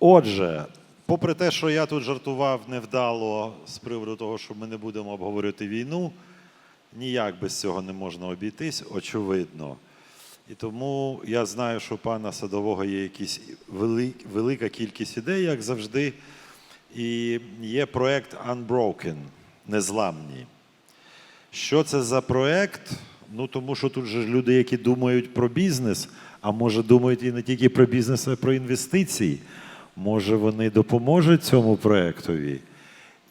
Отже, попри те, що я тут жартував невдало з приводу того, що ми не будемо обговорювати війну, ніяк без цього не можна обійтись, очевидно. І тому я знаю, що у пана Садового є якісь вели- велика кількість ідей, як завжди. І є проект Unbroken незламні. Що це за проект? Ну, тому що тут же люди, які думають про бізнес, а може думають і не тільки про бізнес, а й про інвестиції. Може, вони допоможуть цьому проектові.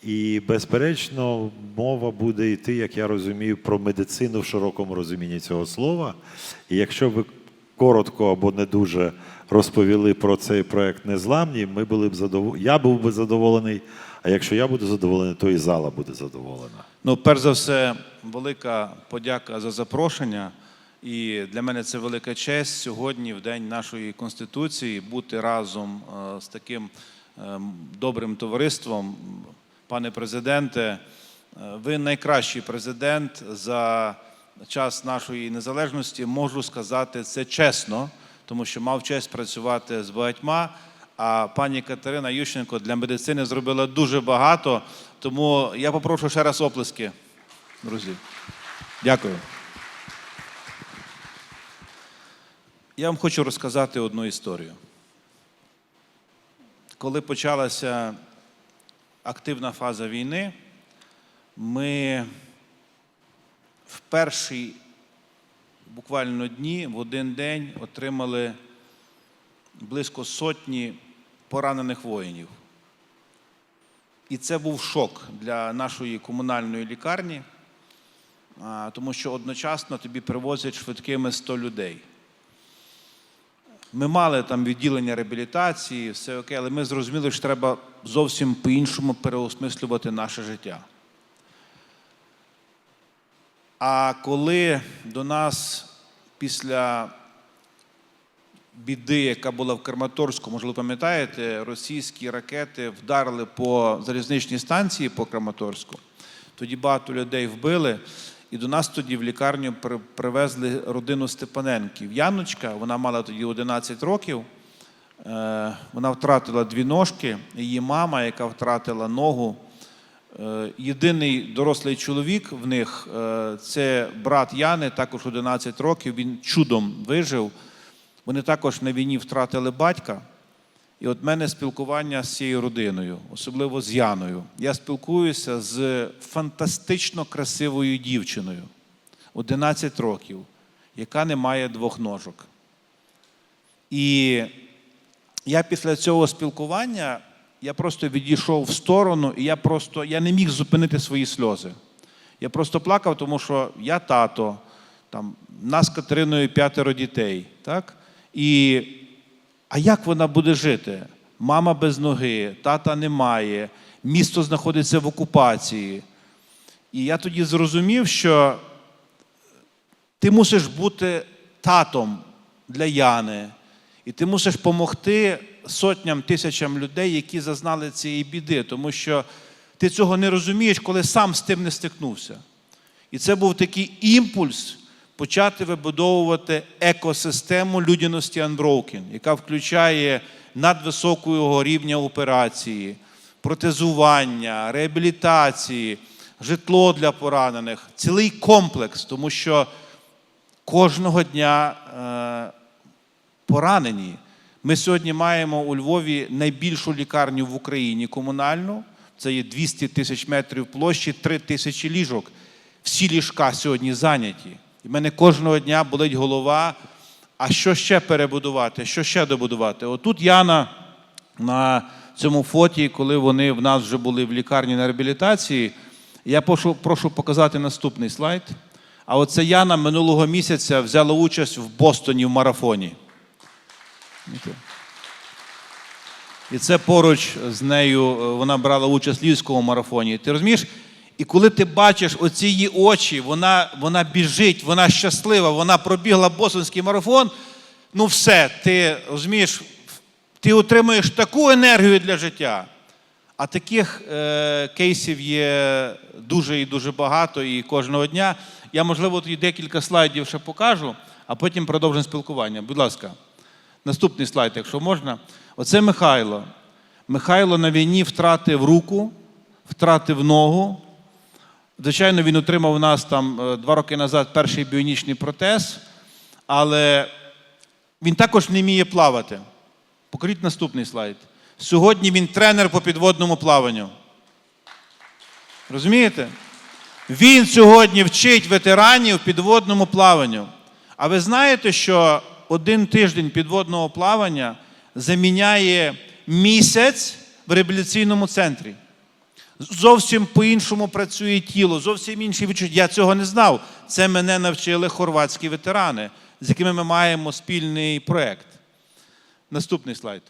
І, безперечно, мова буде йти, як я розумію, про медицину в широкому розумінні цього слова. І якщо ви коротко або не дуже розповіли про цей проект незламні, ми були б задов... я був би задоволений. А якщо я буду задоволений, то і зала буде задоволена. Ну, перш за все, велика подяка за запрошення. І для мене це велика честь сьогодні, в день нашої конституції, бути разом е, з таким е, добрим товариством. Пане президенте, е, ви найкращий президент за час нашої незалежності. Можу сказати це чесно, тому що мав честь працювати з багатьма. А пані Катерина Ющенко для медицини зробила дуже багато. Тому я попрошу ще раз оплески, друзі. Дякую. Я вам хочу розказати одну історію. Коли почалася активна фаза війни, ми в перші буквально дні в один день отримали близько сотні поранених воїнів. І це був шок для нашої комунальної лікарні, тому що одночасно тобі привозять швидкими 100 людей. Ми мали там відділення реабілітації, все окей, але ми зрозуміли, що треба зовсім по-іншому переосмислювати наше життя. А коли до нас після біди, яка була в Краматорську, можливо, пам'ятаєте, російські ракети вдарили по залізничній станції по Краматорську. Тоді багато людей вбили. І до нас тоді в лікарню при- привезли родину Степаненків. Яночка, вона мала тоді 11 років. Е, Вона втратила дві ножки. Її мама, яка втратила ногу. Е, Єдиний дорослий чоловік в них е, це брат Яни, також 11 років. Він чудом вижив. Вони також на війні втратили батька. І от мене спілкування з цією родиною, особливо з Яною. Я спілкуюся з фантастично красивою дівчиною 11 років, яка не має двох ножок. І я після цього спілкування я просто відійшов в сторону, і я просто я не міг зупинити свої сльози. Я просто плакав, тому що я тато, там, нас з Катериною п'ятеро дітей. Так? І, а як вона буде жити? Мама без ноги, тата немає, місто знаходиться в окупації. І я тоді зрозумів, що ти мусиш бути татом для Яни, і ти мусиш допомогти сотням, тисячам людей, які зазнали цієї біди, тому що ти цього не розумієш, коли сам з тим не стикнувся. І це був такий імпульс почати вибудовувати екосистему людяності Unbroken, яка включає надвисокого рівня операції, протезування, реабілітації, житло для поранених, цілий комплекс, тому що кожного дня е, поранені. Ми сьогодні маємо у Львові найбільшу лікарню в Україні комунальну. Це є 200 тисяч метрів площі, 3 тисячі ліжок. Всі ліжка сьогодні зайняті. І в мене кожного дня болить голова. А що ще перебудувати? Що ще добудувати? Отут Яна на цьому фоті, коли вони в нас вже були в лікарні на реабілітації, я прошу, прошу показати наступний слайд. А оце Яна минулого місяця взяла участь в Бостоні в марафоні. І це поруч з нею е, вона брала участь в Львівському марафоні. Ти розумієш? І коли ти бачиш оці її очі, вона, вона біжить, вона щаслива, вона пробігла бостонський марафон. Ну все, ти розумієш, ти отримуєш таку енергію для життя. А таких е, кейсів є дуже і дуже багато, і кожного дня. Я, можливо, тоді декілька слайдів ще покажу, а потім продовжимо спілкування. Будь ласка, наступний слайд, якщо можна. Оце Михайло. Михайло на війні втратив руку, втратив ногу. Звичайно, він отримав у нас там е, два роки назад перший біонічний протез, але він також не вміє плавати. Покажіть наступний слайд. Сьогодні він тренер по підводному плаванню. Розумієте? Він сьогодні вчить ветеранів підводному плаванню. А ви знаєте, що один тиждень підводного плавання заміняє місяць в реабілітаційному центрі? Зовсім по-іншому працює тіло, зовсім інші відчуття. Я цього не знав. Це мене навчили хорватські ветерани, з якими ми маємо спільний проєкт. Наступний слайд.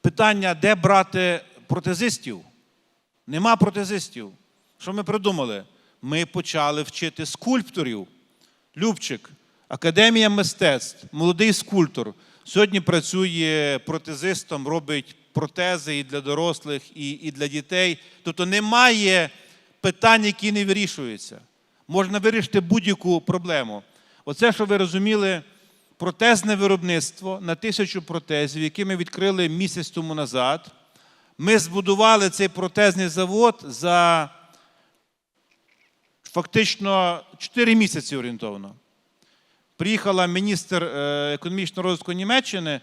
Питання, де брати протезистів? Нема протезистів. Що ми придумали? Ми почали вчити скульпторів. Любчик, Академія мистецтв, молодий скульптор. Сьогодні працює протезистом, робить протези і для дорослих, і, і для дітей. Тобто немає питань, які не вирішуються. Можна вирішити будь-яку проблему. Оце, що ви розуміли, протезне виробництво на тисячу протезів, які ми відкрили місяць тому назад. Ми збудували цей протезний завод за фактично 4 місяці орієнтовно. Приїхала міністр е, економічного розвитку Німеччини.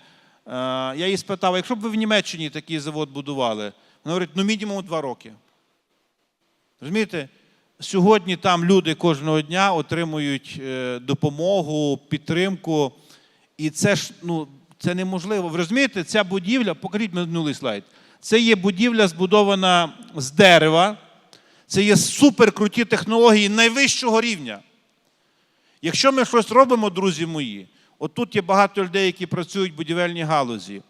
Е, Я її спитав, якщо б ви в Німеччині такий завод будували, вона говорить, ну мінімум 2 роки. Розумієте? Сьогодні там люди кожного дня отримують е, допомогу, підтримку. І це ж ну, це неможливо. Ви розумієте, ця будівля, покажіть минулий слайд. Це є будівля, збудована з дерева. Це є суперкруті технології найвищого рівня. Якщо ми щось робимо, друзі мої, от тут є багато людей, які працюють в будівельній галузі.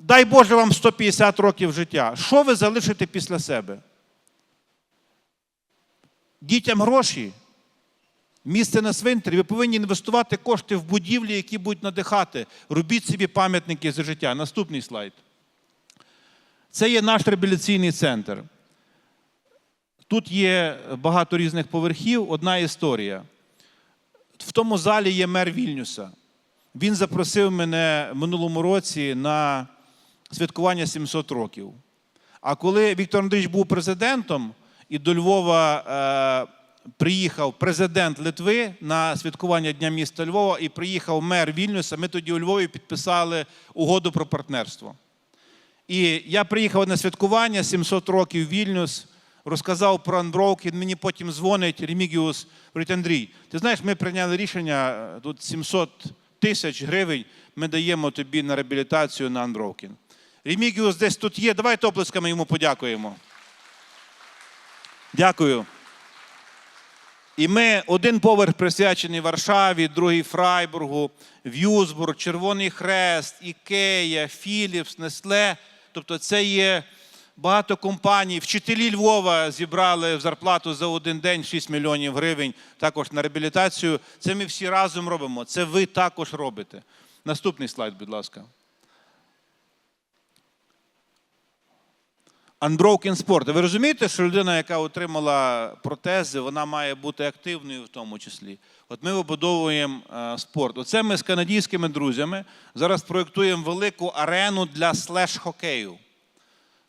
Дай Боже вам 150 років життя. Що ви залишите після себе? Дітям гроші, місце на свинтері. Ви повинні інвестувати кошти в будівлі, які будуть надихати. Робіть собі пам'ятники за життя. Наступний слайд. Це є наш реабілітаційний центр. Тут є багато різних поверхів. Одна історія. В тому залі є мер Вільнюса. Він запросив мене в минулому році на святкування 700 років. А коли Віктор Андрійович був президентом, і до Львова е, приїхав президент Литви на святкування Дня міста Львова, і приїхав мер Вільнюса, ми тоді у Львові підписали угоду про партнерство. І я приїхав на святкування 700 років Вільнюс, розказав про Unbroken, мені потім дзвонить Ремігіус, говорить, Андрій, ти знаєш, ми прийняли рішення, тут 700 тисяч гривень ми даємо тобі на реабілітацію на Unbroken. Ремігіус десь тут є, давайте оплесками йому подякуємо. Дякую. І ми один поверх присвячений Варшаві, другий Фрайбургу, В'юзбург, Червоний Хрест, Ікея, Філіпс, Несле. Тобто це є багато компаній. Вчителі Львова зібрали в зарплату за один день 6 мільйонів гривень також на реабілітацію. Це ми всі разом робимо. Це ви також робите. Наступний слайд, будь ласка. Unbroken Sport. Ви розумієте, що людина, яка отримала протези, вона має бути активною в тому числі. От ми вибудовуємо е, спорт. Оце ми з канадійськими друзями зараз проєктуємо велику арену для слеш-хокею.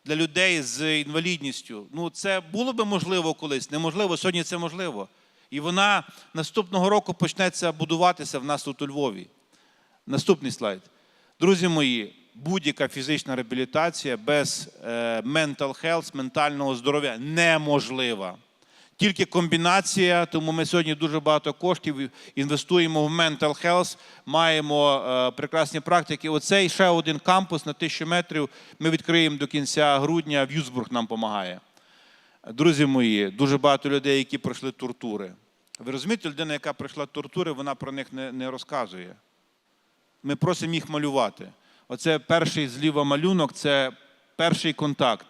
Для людей з інвалідністю. Ну, це було би можливо колись, неможливо, сьогодні це можливо. І вона наступного року почнеться будуватися в нас тут у Львові. Наступний слайд. Друзі мої, будь-яка фізична реабілітація без е, mental health, ментального здоров'я неможлива. Тільки комбінація, тому ми сьогодні дуже багато коштів інвестуємо в mental health, маємо е, прекрасні практики. Оцей ще один кампус на тисячу метрів ми відкриємо до кінця грудня. В'юзбург нам допомагає. Друзі мої, дуже багато людей, які пройшли тортури. Ви розумієте, людина, яка пройшла тортури, вона про них не, не розказує. Ми просимо їх малювати. Оце перший зліва малюнок, це перший контакт.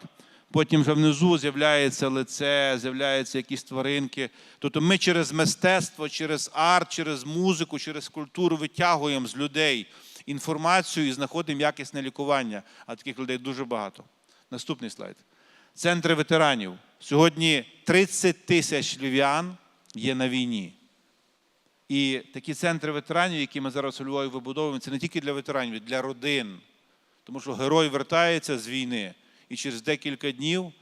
Потім вже внизу з'являється лице, з'являються якісь тваринки. Тобто ми через мистецтво, через арт, через музику, через культуру витягуємо з людей інформацію і знаходимо якісне лікування. А таких людей дуже багато. Наступний слайд. Центри ветеранів. Сьогодні 30 тисяч львів'ян є на війні. І такі центри ветеранів, які ми зараз у Львові вибудовуємо, це не тільки для ветеранів, для родин. Тому що герой вертається з війни, і через декілька днів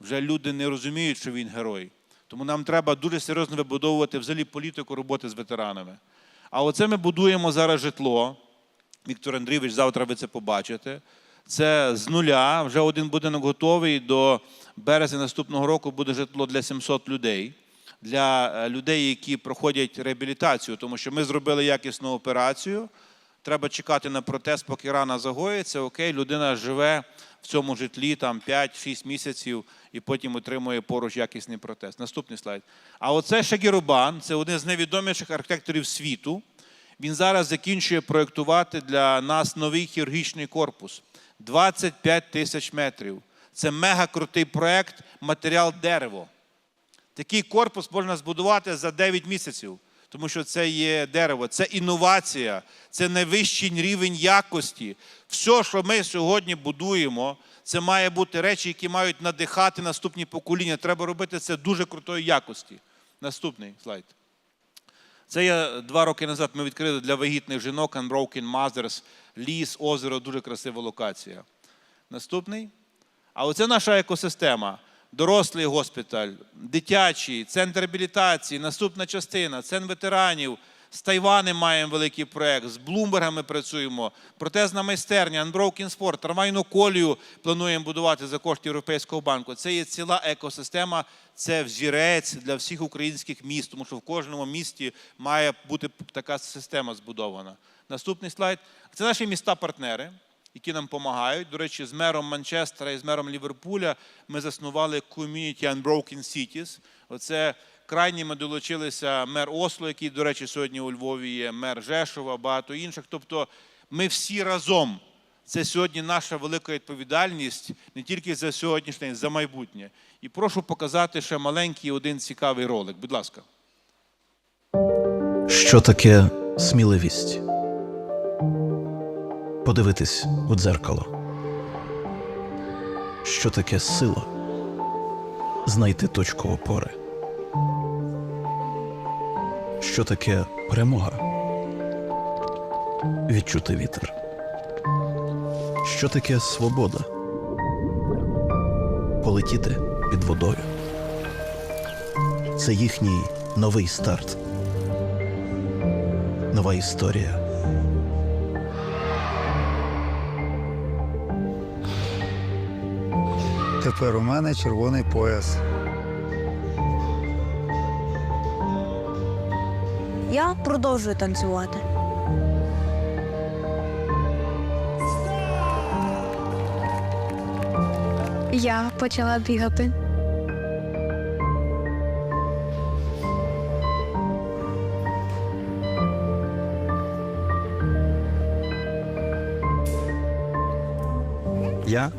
вже люди не розуміють, що він герой. Тому нам треба дуже серйозно вибудовувати взагалі політику роботи з ветеранами. А оце ми будуємо зараз житло. Віктор Андрійович, завтра ви це побачите. Це з нуля. Вже один будинок готовий. До березня наступного року буде житло для 700 людей, для е, людей, які проходять реабілітацію, тому що ми зробили якісну операцію. Треба чекати на протез, поки рана загоїться. Окей, людина живе в цьому житлі там 5-6 місяців і потім отримує поруч якісний протез. Наступний слайд. А оце Шагірубан, це один з найвідоміших архітекторів світу. Він зараз закінчує проєктувати для нас новий хірургічний корпус. 25 тисяч метрів. Це мега крутий проєкт, матеріал дерево. Такий корпус можна збудувати за 9 місяців, тому що це є дерево, це інновація, це найвищий рівень якості. Все, що ми сьогодні будуємо, це має бути речі, які мають надихати наступні покоління. Треба робити це дуже крутої якості. Наступний слайд. Це я два роки назад ми відкрили для вагітних жінок Unbroken Mothers, ліс, озеро, дуже красива локація. Наступний. А оце наша екосистема. Дорослий госпіталь, дитячий, центр реабілітації, наступна частина, центр ветеранів. З Тайвани маємо великий проект, з Блумбергами працюємо, протезна майстерня, Unbroken Sport, трамвайну колію плануємо будувати за кошти Європейського банку. Це є ціла екосистема, це взірець для всіх українських міст, тому що в кожному місті має бути така система збудована. Наступний слайд. Це наші міста-партнери які нам допомагають. До речі, з мером Манчестера і з мером Ліверпуля ми заснували Community Unbroken Cities. Оце крайніми долучилися мер Осло, який, до речі, сьогодні у Львові є, мер Жешова, багато інших. Тобто ми всі разом. Це сьогодні наша велика відповідальність не тільки за сьогоднішнє, день, за майбутнє. І прошу показати ще маленький один цікавий ролик. Будь ласка. Що таке сміливість? Подивитись у дзеркало. Що таке сила? Знайти точку опори. Що таке перемога? Відчути вітер. Що таке свобода? Полетіти під водою. Це їхній новий старт нова історія. Тепер у мене червоний пояс. Я продовжую танцювати. Я почала бігати. Я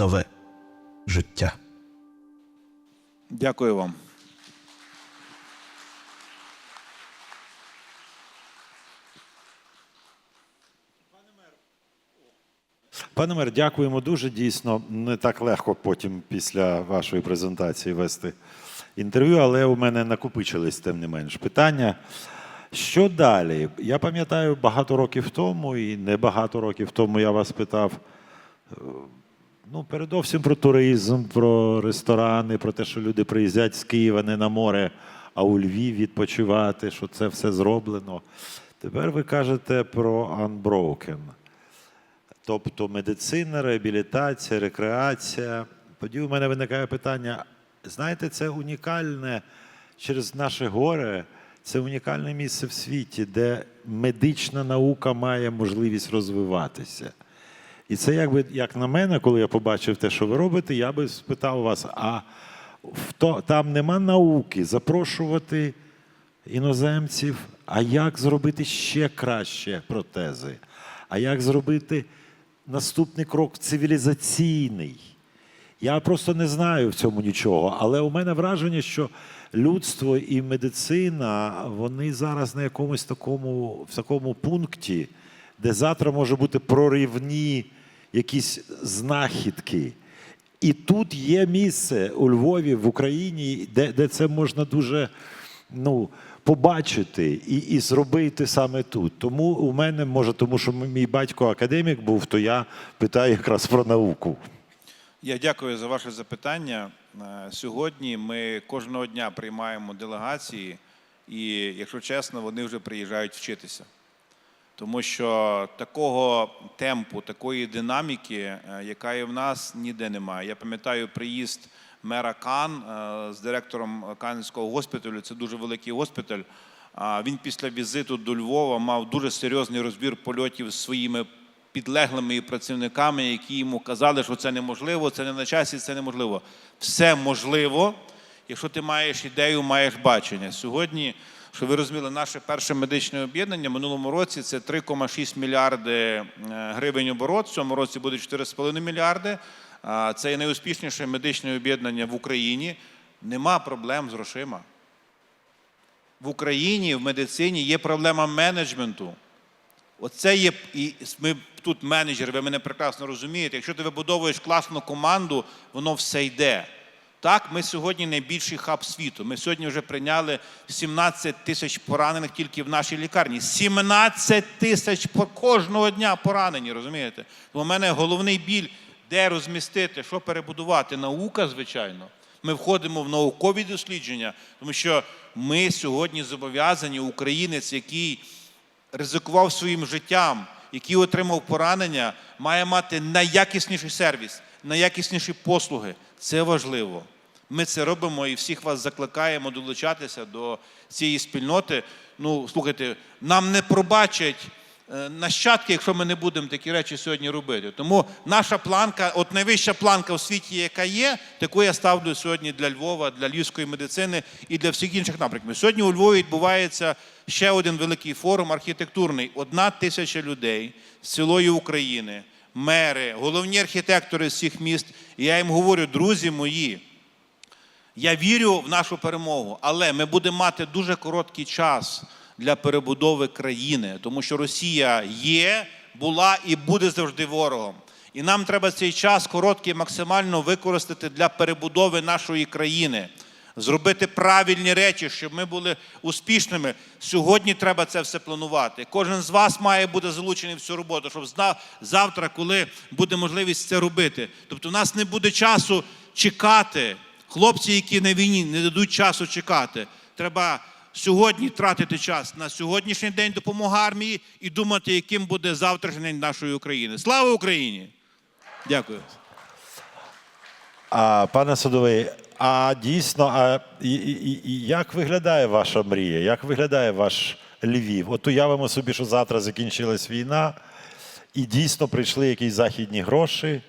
Нове життя. Дякую вам. Пане мер, дякуємо дуже. Дійсно, не так легко потім після вашої презентації вести інтерв'ю, але у мене накопичились тим не менш питання. Що далі? Я пам'ятаю, багато років тому, і не багато років тому я вас питав. Ну, передовсім про туризм, про ресторани, про те, що люди приїздять з Києва не на море, а у Львів відпочивати, що це все зроблено. Тепер ви кажете про Unbroken. Тобто медицина, реабілітація, рекреація. Тоді у мене виникає питання: знаєте, це унікальне через наше горе, це унікальне місце в світі, де медична наука має можливість розвиватися. І це якби як на мене, коли я побачив те, що ви робите, я би спитав вас: а в то, там нема науки запрошувати іноземців, а як зробити ще краще протези? А як зробити наступний крок цивілізаційний? Я просто не знаю в цьому нічого, але у мене враження, що людство і медицина вони зараз на якомусь такому, в такому пункті, де завтра може бути проривні якісь знахідки. І тут є місце у Львові, в Україні, де, де це можна дуже ну, побачити і, і зробити саме тут. Тому у мене, може, тому що мій батько академік був, то я питаю якраз про науку. Я дякую за ваше запитання. Е, Сьогодні ми кожного дня приймаємо делегації, і, якщо чесно, вони вже приїжджають вчитися. Тому що такого темпу, такої динаміки, е, яка є в нас, ніде немає. Я пам'ятаю приїзд мера Кан е, з директором Канського госпіталю. Це дуже великий госпіталь. Він після візиту до Львова мав дуже серйозний розбір польотів з своїми підлеглими і працівниками, які йому казали, що це неможливо, це не на часі, це неможливо. Все можливо, якщо ти маєш ідею, маєш бачення. Сьогодні, що ви розуміли, наше перше медичне об'єднання в минулому році це 3,6 мільярди е, гривень оборот. В цьому році буде 4,5 мільярди. Це найуспішніше медичне об'єднання в Україні. Нема проблем з грошима. В Україні в медицині є проблема менеджменту. Оце є і ми тут менеджери, ви мене прекрасно розумієте. Якщо ти вибудовуєш класну команду, воно все йде. Так, ми сьогодні найбільший хаб світу. Ми сьогодні вже прийняли 17 тисяч поранених тільки в нашій лікарні. 17 тисяч кожного дня поранені, розумієте? У мене головний біль, де розмістити, що перебудувати. Наука, звичайно. Ми входимо в наукові дослідження, тому що ми сьогодні зобов'язані, українець, який ризикував своїм життям, який отримав поранення, має мати найякісніший сервіс, найякісніші послуги. Це важливо. Ми це робимо і всіх вас закликаємо долучатися до цієї спільноти. Ну, слухайте, нам не пробачать е, нащадки, якщо ми не будемо такі речі сьогодні робити. Тому наша планка, от найвища планка в світі, яка є, таку я ставлю сьогодні для Львова, для львівської медицини і для всіх інших напрямків. Сьогодні у Львові відбувається ще один великий форум архітектурний. Одна тисяча людей з цілої України, мери, головні архітектори всіх міст. І я їм говорю, друзі мої. Я вірю в нашу перемогу, але ми будемо мати дуже короткий час для перебудови країни, тому що Росія є, була і буде завжди ворогом. І нам треба цей час короткий максимально використати для перебудови нашої країни, зробити правильні речі, щоб ми були успішними. Сьогодні треба це все планувати. Кожен з вас має бути залучений в цю роботу, щоб знав завтра, коли буде можливість це робити. Тобто, у нас не буде часу чекати. Хлопці, які на війні, не дадуть часу чекати. Треба сьогодні тратити час на сьогоднішній день допомоги армії і думати, яким буде завтрашній день нашої України. Слава Україні! Дякую. А пане Садовий, а дійсно, а як виглядає ваша мрія? Як виглядає ваш Львів? От уявимо собі, що завтра закінчилась війна, і дійсно прийшли якісь західні гроші.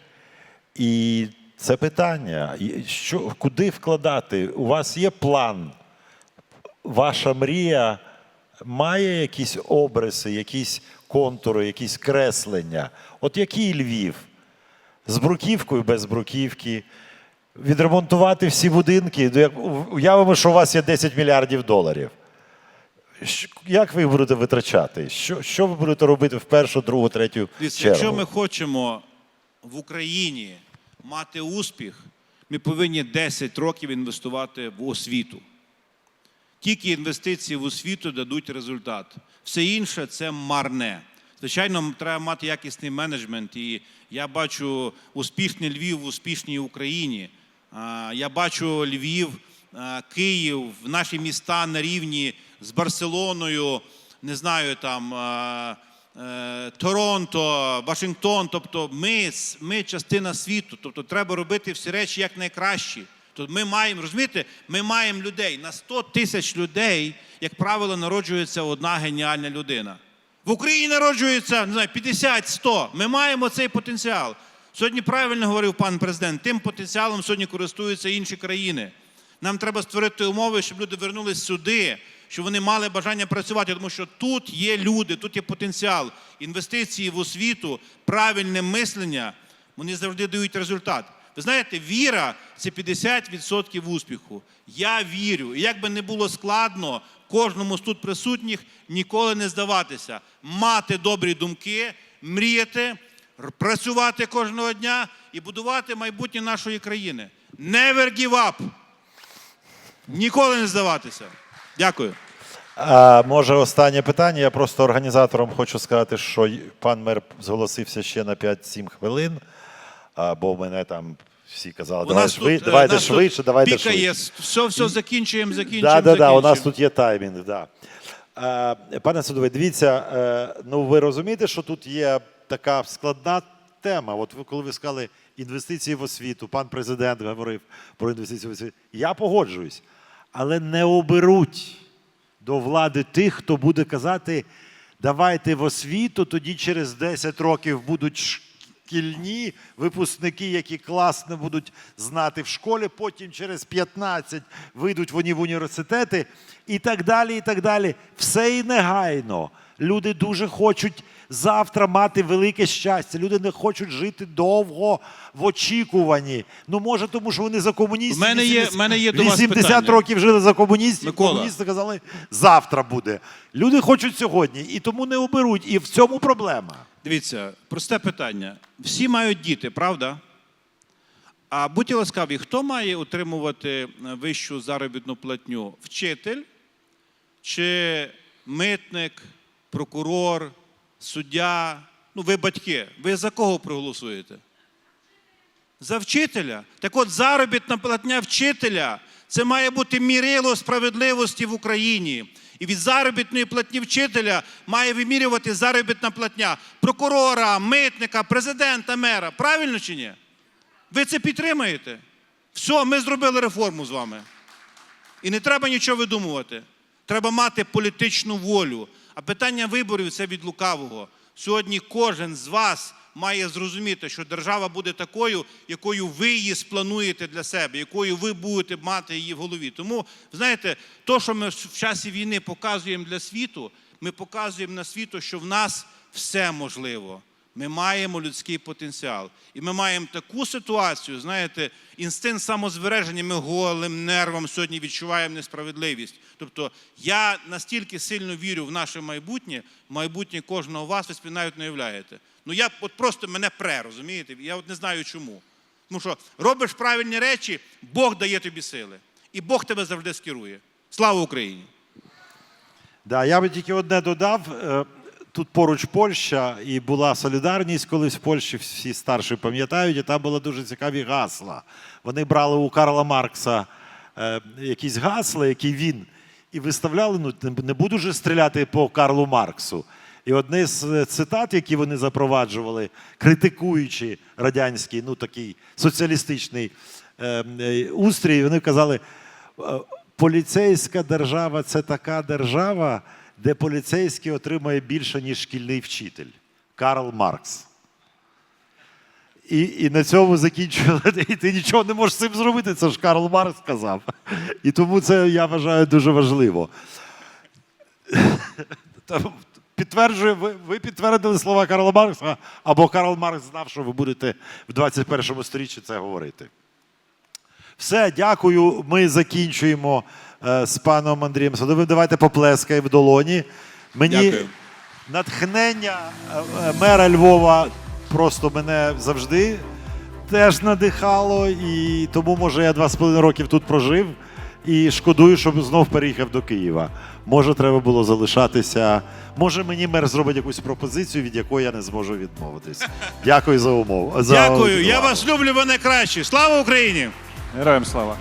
І це питання: що, куди вкладати? У вас є план? Ваша мрія має якісь обриси, якісь контури, якісь креслення? От який Львів? з бруківкою без бруківки, відремонтувати всі будинки. Ну, Уявимо, що у вас є 10 мільярдів доларів. Як ви їх будете витрачати? Що, що ви будете робити в першу, другу, третю чергу? якщо ми хочемо в Україні мати успіх, ми повинні 10 років інвестувати в освіту. Тільки інвестиції в освіту дадуть результат. Все інше це марне. Звичайно, треба мати якісний менеджмент. І я бачу успішний Львів в успішній Україні. Я бачу Львів, Київ, наші міста на рівні з Барселоною, не знаю там. е, Торонто, Вашингтон, тобто ми, ми частина світу, тобто треба робити всі речі як найкращі. Тобто ми маємо, розумієте, ми маємо людей. На 100 тисяч людей, як правило, народжується одна геніальна людина. В Україні народжується не знаю, 50-100. Ми маємо цей потенціал. Сьогодні правильно говорив пан президент, тим потенціалом сьогодні користуються інші країни. Нам треба створити умови, щоб люди вернулись сюди, щоб вони мали бажання працювати, тому що тут є люди, тут є потенціал. Інвестиції в освіту, правильне мислення, вони завжди дають результат. Ви знаєте, віра це 50% успіху. Я вірю. І як би не було складно, кожному з тут присутніх ніколи не здаватися, мати добрі думки, мріяти, працювати кожного дня і будувати майбутнє нашої країни. Never give up. Ніколи не здаватися. Дякую. А, може, останнє питання. Я просто організаторам хочу сказати, що пан мер зголосився ще на 5-7 хвилин, а, бо мене там всі казали, давай нас тут, е, давайте нас тут швидше, давайте піка швидше. є. Все, все, закінчуємо, закінчуємо, Да, да, да, у нас тут є таймінг. Да. Пане судовий, дивіться, е, ну ви розумієте, що тут є така складна тема. От коли ви сказали інвестиції в освіту, пан президент говорив про інвестиції в освіту. Я погоджуюсь, але не оберуть до влади тих, хто буде казати, давайте в освіту, тоді через 10 років будуть шкільні випускники, які класно будуть знати в школі, потім через 15 вийдуть вони в університети і так далі. і так далі. Все і негайно. Люди дуже хочуть завтра мати велике щастя. Люди не хочуть жити довго в очікуванні. Ну, може, тому що вони за комуністів. В мене є- 80 мене є до вас 80 питання. років жили за комуністів. Микола. Комуністи казали, завтра буде. Люди хочуть сьогодні, і тому не оберуть. І в цьому проблема. Дивіться, просте питання. Всі мають діти, правда? А будьте ласкаві, хто має отримувати е, вищу заробітну платню? Вчитель чи митник, прокурор, суддя? Ну, ви батьки. Ви за кого проголосуєте? За вчителя. Так от заробітна платня вчителя це має бути мірило справедливості в Україні. І від заробітної платні вчителя має вимірювати заробітна платня прокурора, митника, президента, мера. Правильно чи ні? Ви це підтримаєте? Все, ми зробили реформу з вами. І не треба нічого видумувати. Треба мати політичну волю. А питання виборів це від лукавого. Сьогодні кожен з вас має зрозуміти, що держава буде такою, якою ви її сплануєте для себе, якою ви будете мати її в голові. Тому, знаєте, то, що ми в часі війни показуємо для світу, ми показуємо на світу, що в нас все можливо. Ми маємо людський потенціал. І ми маємо таку ситуацію, знаєте, інстинкт самозбереження, ми голим нервом сьогодні відчуваємо несправедливість. Тобто я настільки сильно вірю в наше майбутнє, майбутнє кожного вас, ви собі навіть не уявляєте. Ну я от просто мене пре, розумієте? Я от не знаю чому. Тому що робиш правильні речі, Бог дає тобі сили. І Бог тебе завжди скерує. Слава Україні! Да, я би тільки одне додав. Тут поруч Польща, і була солідарність колись в Польщі, всі старші пам'ятають, і там були дуже цікаві гасла. Вони брали у Карла Маркса е, якісь гасла, які він, і виставляли, ну не- буду же стріляти по Карлу Марксу. І одне з е, цитат, які вони запроваджували, критикуючи радянський, ну такий соціалістичний е, е, устрій, вони казали. е, Поліцейська держава це така держава, де поліцейський отримує більше, ніж шкільний вчитель. Карл Маркс. І, і на цьому закінчували. І ти нічого не можеш з цим зробити. Це ж Карл Маркс сказав. І тому це я вважаю дуже важливо. Та Підтверджую, ви, ви підтвердили слова Карла Маркса, або Карл Маркс знав, що ви будете в 21 сторіччі це говорити. Все, дякую. Ми закінчуємо з паном Андрієм Садовим. Давайте поплескаємо в долоні. Мені Дякую. натхнення е, е, мера Львова просто мене завжди теж надихало. І тому, може, я два з половиною років тут прожив і шкодую, щоб знов переїхав до Києва. Може, треба було залишатися. Може, мені мер зробить якусь пропозицію, від якої я не зможу відмовитись. Дякую за умову. за Дякую, я вас люблю, ви найкращі. Слава Україні! Героям слава.